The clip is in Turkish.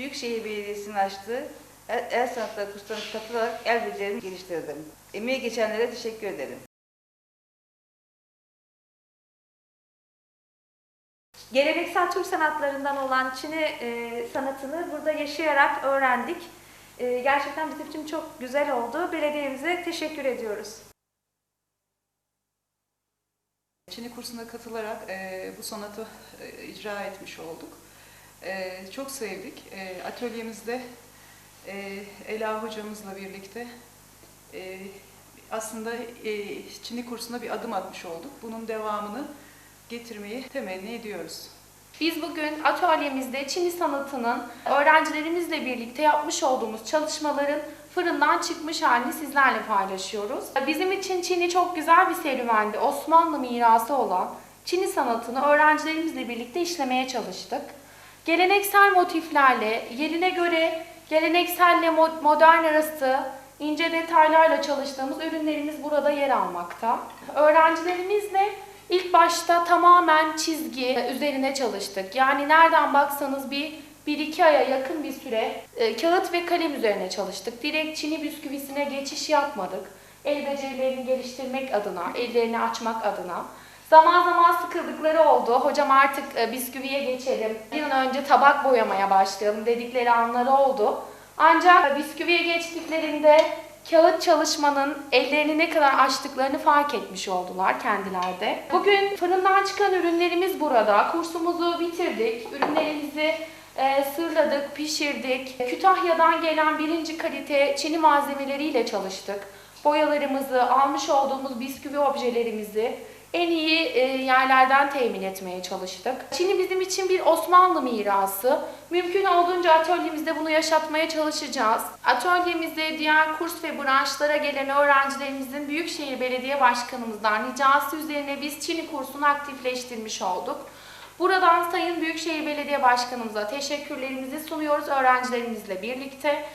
Büyükşehir Belediyesi'nin açtığı el, el sanatları kurslarına katılarak el becerilerimi geliştirdim. Emeği geçenlere teşekkür ederim. Geleneksel Türk sanatlarından olan Çin'i e, sanatını burada yaşayarak öğrendik. E, gerçekten bizim için çok güzel oldu. Belediyemize teşekkür ediyoruz. Çini kursuna katılarak e, bu sanatı e, icra etmiş olduk. E, çok sevdik. E, atölyemizde e, Ela hocamızla birlikte e, aslında e, Çini kursuna bir adım atmış olduk. Bunun devamını getirmeyi temenni ediyoruz. Biz bugün atölyemizde Çini sanatının öğrencilerimizle birlikte yapmış olduğumuz çalışmaların fırından çıkmış halini sizlerle paylaşıyoruz. Bizim için Çin'i çok güzel bir serüvendi. Osmanlı mirası olan Çin'i sanatını öğrencilerimizle birlikte işlemeye çalıştık. Geleneksel motiflerle, yerine göre gelenekselle mo- modern arası ince detaylarla çalıştığımız ürünlerimiz burada yer almakta. Öğrencilerimizle ilk başta tamamen çizgi üzerine çalıştık. Yani nereden baksanız bir bir iki aya yakın bir süre e, kağıt ve kalem üzerine çalıştık. Direkt Çin'i bisküvisine geçiş yapmadık. El becerilerini geliştirmek adına, ellerini açmak adına. Zaman zaman sıkıldıkları oldu. Hocam artık e, bisküviye geçelim. Bir an önce tabak boyamaya başlayalım dedikleri anları oldu. Ancak bisküviye geçtiklerinde kağıt çalışmanın ellerini ne kadar açtıklarını fark etmiş oldular kendilerde. Bugün fırından çıkan ürünlerimiz burada. Kursumuzu bitirdik. Ürünlerimizi e, sırladık, pişirdik. Kütahya'dan gelen birinci kalite çini malzemeleriyle çalıştık. Boyalarımızı, almış olduğumuz bisküvi objelerimizi en iyi e, yerlerden temin etmeye çalıştık. Çin'i bizim için bir Osmanlı mirası. Mümkün olduğunca atölyemizde bunu yaşatmaya çalışacağız. Atölyemize diğer kurs ve branşlara gelen öğrencilerimizin Büyükşehir Belediye Başkanımızdan ricası üzerine biz Çin'i kursunu aktifleştirmiş olduk. Buradan Sayın Büyükşehir Belediye Başkanımıza teşekkürlerimizi sunuyoruz öğrencilerimizle birlikte.